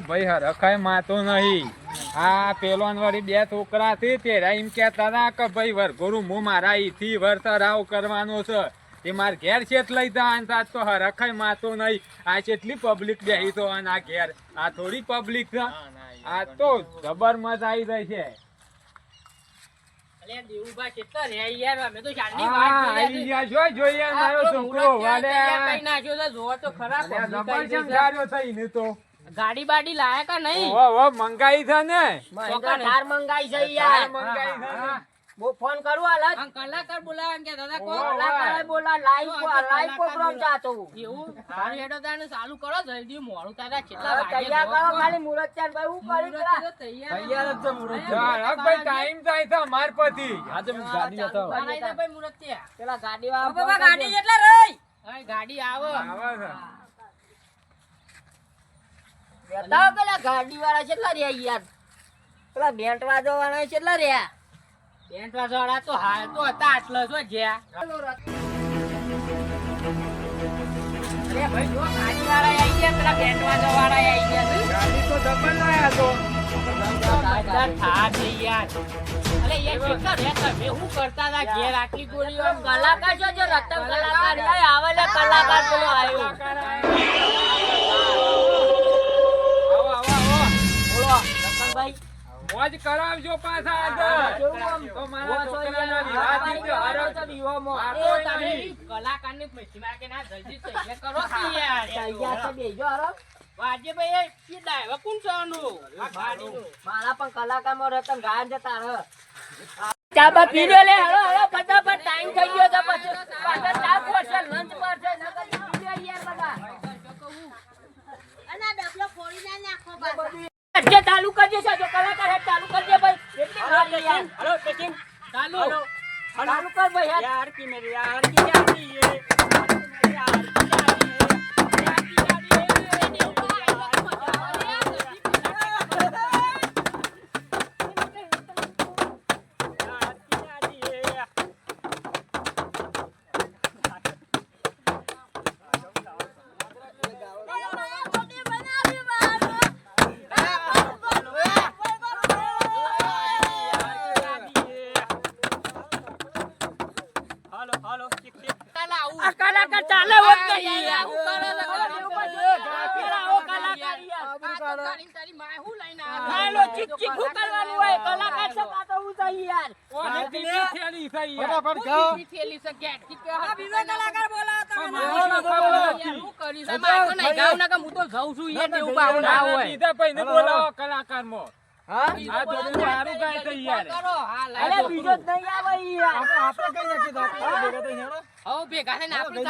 ભાઈ હરખાય માતો નહીં. આ પેલો ને વળી બે છોકરા થી તેરા એમ કહેતા હતા કે ભાઈ વરઘોડું હું મારા ઈથી વરતરાવ કરવાનો છે. તે માર ઘેર છે લઈ જા અને તાર તો હરખાય માતો નહીં. આ કેટલી પબ્લિક બેહી તો અને આ ઘેર. આ થોડી પબ્લિક છે. આ તો જબર મજા આવી રહી છે. જોઈએ મારો તો છોકરો વાલે ત્યાં કઈ નાખ્યો તો તો? ગાડી બાડી લાયા કા નહીં? ઓ ઓ મંગાઈ છે ને. ચોકા ધાર મંગાઈ છે યાર. મંગાઈ છે બો ફોન કરું હાલત આ કલાકાર બોલાવા કે દાદા કો. કલાકારે બોલા લાઈવ લાઈવ પ્રોગ્રામ ચાતો એવું? સારું હેડો તાને ચાલુ કરો જલ્દી મોડું તારા કેટલા વાગે તૈયાર કરો ખાલી મુરત ભાઈ હું કરી કરા તૈયાર જ છે મુરત. ચાલ, હવે ભાઈ ટાઈમ થાય છે અમાર પછી. હા તો ગાડી બતાવો ભાઈ મુરત ત્યાં. પેલા ગાડી વાળા બાબા, ગાડી. કેટલા રહી. ગાડી આવો. આવે બતાવો પેલા ગાડી વાળા કેટલા રહ્યા યાર? પેલા બેન્ટ વાજો વાળા કેટલા રહ્યા? પેન્ટ વાળા તો હાલ તો હતા આટલા જો જ્યાં. અરે ભાઈ જો ગાડી વાળા આવી ગયા પેલા પેન્ટ વાળા આવી ગયા. ગાડી તો ડબલ લાયા તો. કલાકાર છે મોજ કરાવજો પાછા આગળ. તો મારા છોકરાના. વિવાહ થયો. હારો વિવાહમાં. એ તમે. કલાકારની મહિમા કે ના જલ્દી તૈયાર કરો તૈયાર તૈયાર છે બેજો હારો વાજે ભાઈ એ ડાયવા કોણ છે આનું? મારા પણ કલાકારમાં રતન ગાયન જતા રહ ચા બા પી લે લે હલો હલો ફટાફટ ટાઈમ થઈ ગયો તો પછી પાછા ચા પડશે લંચ પડશે નકર પી લે યાર બધા જે ચાલુ કરજે સાજો કલાકાર હેડ ચાલુ કરજે ભાઈ. એટલી વાત યાર. હલો ટેકિંગ ચાલુ. ચાલુ કર ભાઈ યાર કી મેરી યાર કી યાર કી યાર. ભેગા થઈને આપણે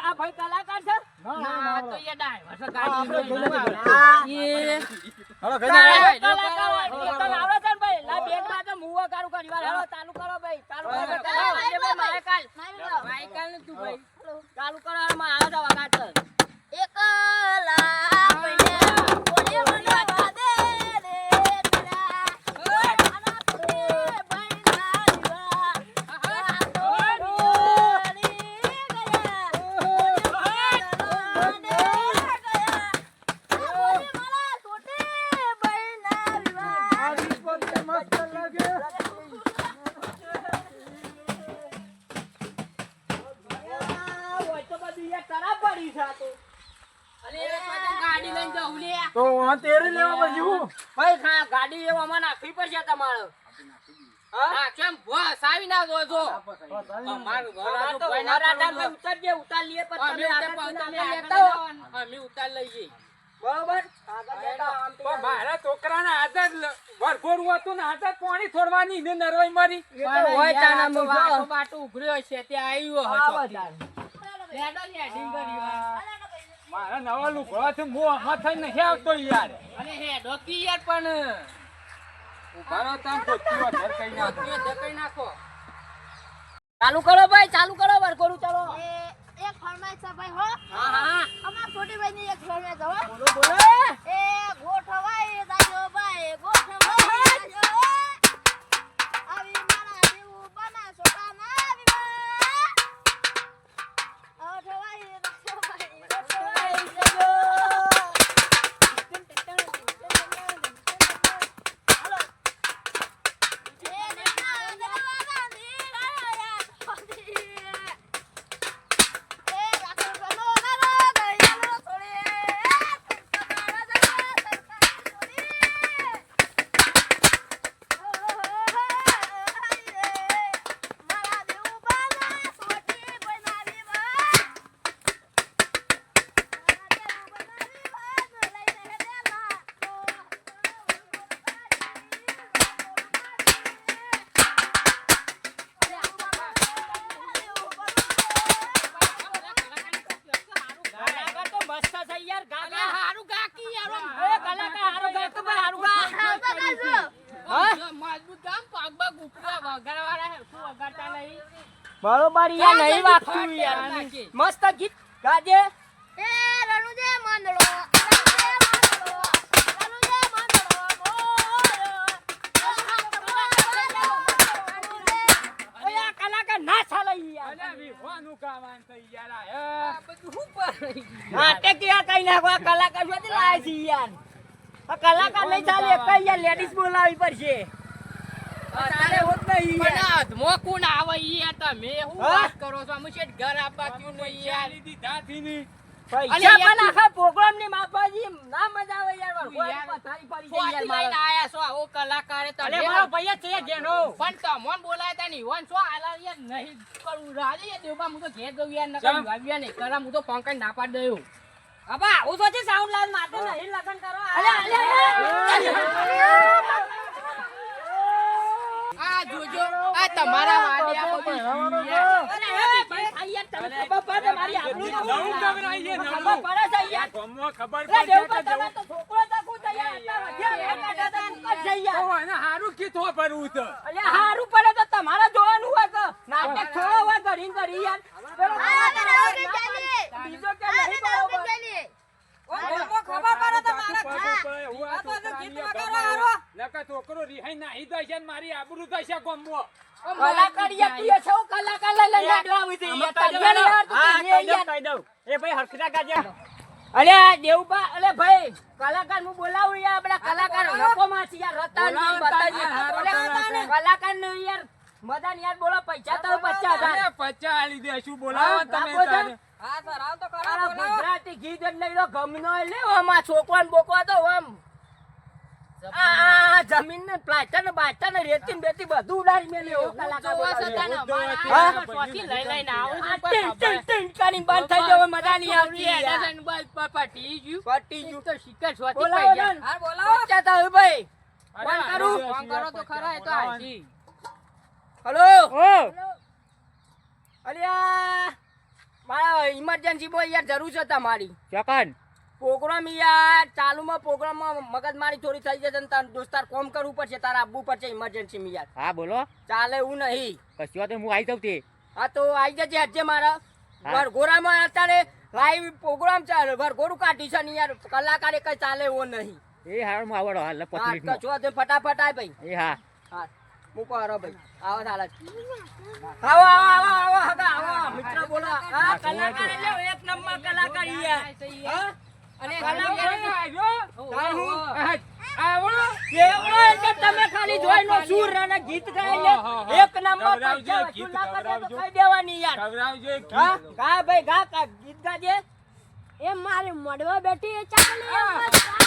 આ ભાઈ- કલાકાર છે? ના તો એ. ડાયવર છે ગાડી ભાઈ લા બેંકમાં તો મુવા કારું કરી હેલો ચાલુ કરો ભાઈ ચાલુ કરો. ભાઈ ચાલો આજે ભાઈ મારે કાલ માઈકલ ને તું ભાઈ? ચાલુ કરો માં આવે છે વગાડ આ તો અલે એ પાછા ગાડી લઈને જાઉં લે. તો આ તેરી લેવા પછી હું? ભાઈ ખા ગાડી એવો માં નાખવી પડશે તમારે. હા? કેમ? બસ ના જો ઉતાર લઈએ તમે લેતા અમે ઉતાર લઈએ બરોબર? હાથ જ હતું ને હાથ પાણી છોડવાની ને નરવાઈ મારી. બાટો ઉભર્યો છે ત્યાં આવ્યો હતો. મારા નવા લુકડા થી મો આમાં થઈને નહીં આવતો યાર. અને હેડો કી યાર પણ. ઊભા રહો તાન ખોટું વધારે કઈ ના થાય. એ નાખો. ચાલુ કરો ભાઈ ચાલુ કરો વરઘોડું બરોબર યાર નહીં વાગતું યાર. મસ્ત ગીત ગાજે. એ રણુજે મંડળો ના ચાલે યાર. આ, હે. નાટક યાર કઈ નાખો કલાકાર સુધી લાવે છે યાર. આ કલાકાર નહીં ચાલે કઈ યાર લેડીઝ બોલાવી પડશે. હોત પણ. આ આવે યાર તમે હું? વાત કરો છો અમે શેઠ ઘર આપવા થયું નહીં યાર ચાલી દીધાથી ની. પૈસા પણ આખા પ્રોગ્રામની માપાજી ના મજા આવે યાર યાર. પથારી પડી યાર લઈને આયા છો આવો કલાકારે અલે મારો ભૈયા છે જેનો પણ તમોન બોલાય તા નહીં વન શું આલા યાર નહીં કરું રાજે યાર દેવબા હું તો ઘેર ગયું યાર નકર? વાવ્યા નહીં કરા હું તો ફોન કરીને ના પાડ દઉં અબા હું તો છે સાઉન્ડ લાવ મારતો નહીં લગન કરો અલે આ તમારા તો તમારે જોવાનું હોય તો નાટક થોડો હોય ઘડી ઘડી યાર બીજો કે નહીં છોકરો રિહાઈ નાહી જશે મારી આબરૂ થશે ગામમાં. કલાકાર દેવબા ભાઈ હું બોલાવું યાર આપડા કલાકાર નકો માં છે યાર રતન કલાકાર ને યાર મદન યાર બોલો પૈસા તો પચાસ પચાસ આલી દેશું બોલાવો હા, તમે રાખો તારે. આ ગુજરાતી ગીત જ નહીં તો ગમનો લેવો આમાં છોકરો ને બોકવા તો આ આ જમીન ને પ્લાસ્ટર ને બાસ્ટર ને રેતી ને બેતી બધું ઉડાડી મેલે એવો કલાકાર. લઈ લઈને આવું કરીને બંધ થઈ જવો મજા નહીં આવતી. બસ પટી ગયું. પટી ગયું. તો શિકાર ચોથી બોલાવો પૈસા. ને. પચ્ચા તો ભાઈ ફોન કરું? ફોન કરો તો ખરા એ તો બોલાવો. હાલજી. અલ્યા મારા ઇમરજન્સી બોય યાર જરૂર છે તમારી. પ્રોગ્રામ યાર ચાલુમાં પ્રોગ્રામમાં મગજમારી થોડી થઈ જશે તાર દોસ્તાર કોમ કરવું પડશે તારે આવવું પડશે ઇમરજન્સી યાર. હા બોલો. ચાલે એવું નહીં. કશું તો હું આવી જાઉં તે. હા તો આવી જજે હજે મારા. વરઘોરામાં અત્યારે લાઈવ પ્રોગ્રામ ચાલે વરઘોડું કાઢી છે ને યાર કલાકારે કઈ ચાલે એવો નહીં. એ હાર હું આવડો હાલ પાંચ હા તો મિનિટમાં. જો તે ફટાફટ આય ભાઈ. એ હા. હા. મૂકો આરો ભાઈ. આવો ચાલે આવો આવો આવો આવો હગા આવો. મિત્ર બોલો. આ કલાકાર એટલે એક નંબર કલાકાર ઈ યાર હા? અને કલાકાર આવ્યો? તાર હું. આ, આવો. એવડો એટલે તમે ખાલી જોઈ નો સુર અને ગીત ગાય. એક નંબર પૈસા ગીત વસૂલ કરે તો કઈ દેવાની યાર. ખવડાવજો હા? ગા ભાઈ ગા કા ગીત ગાજે. એ મારે મડવા બેઠી એ ચાલે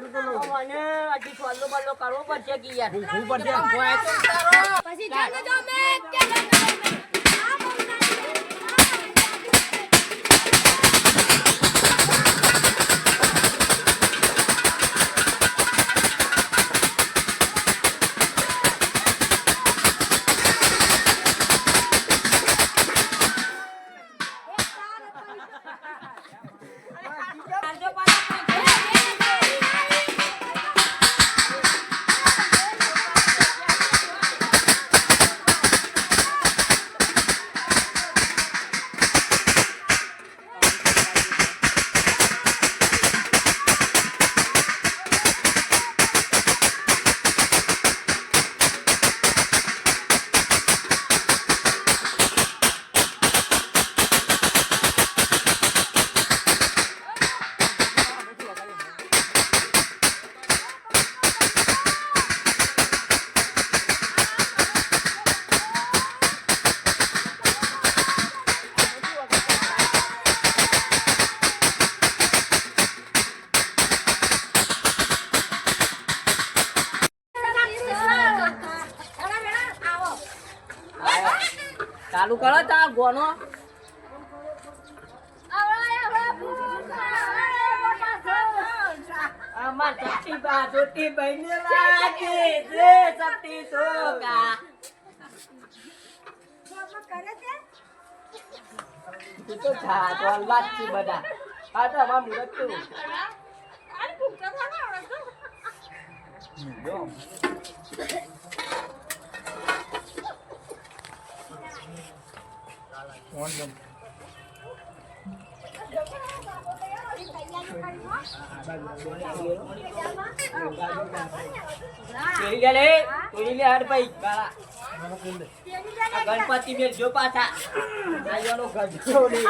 મને હજી છોલ્લો બલ્લો કરવો પડશે કે યાર. પછી જમે તો અમે ચાલુ કરો તા ગોનો. અમાર સતી બા જોતી બહેને લાગે જે સતી સોગા તું તો થા તો અલ્લાહ છે બધા. હા તો અમાર મુરત તું કેરી ગણપતિ મેલ જો પાછા. ગઢો લે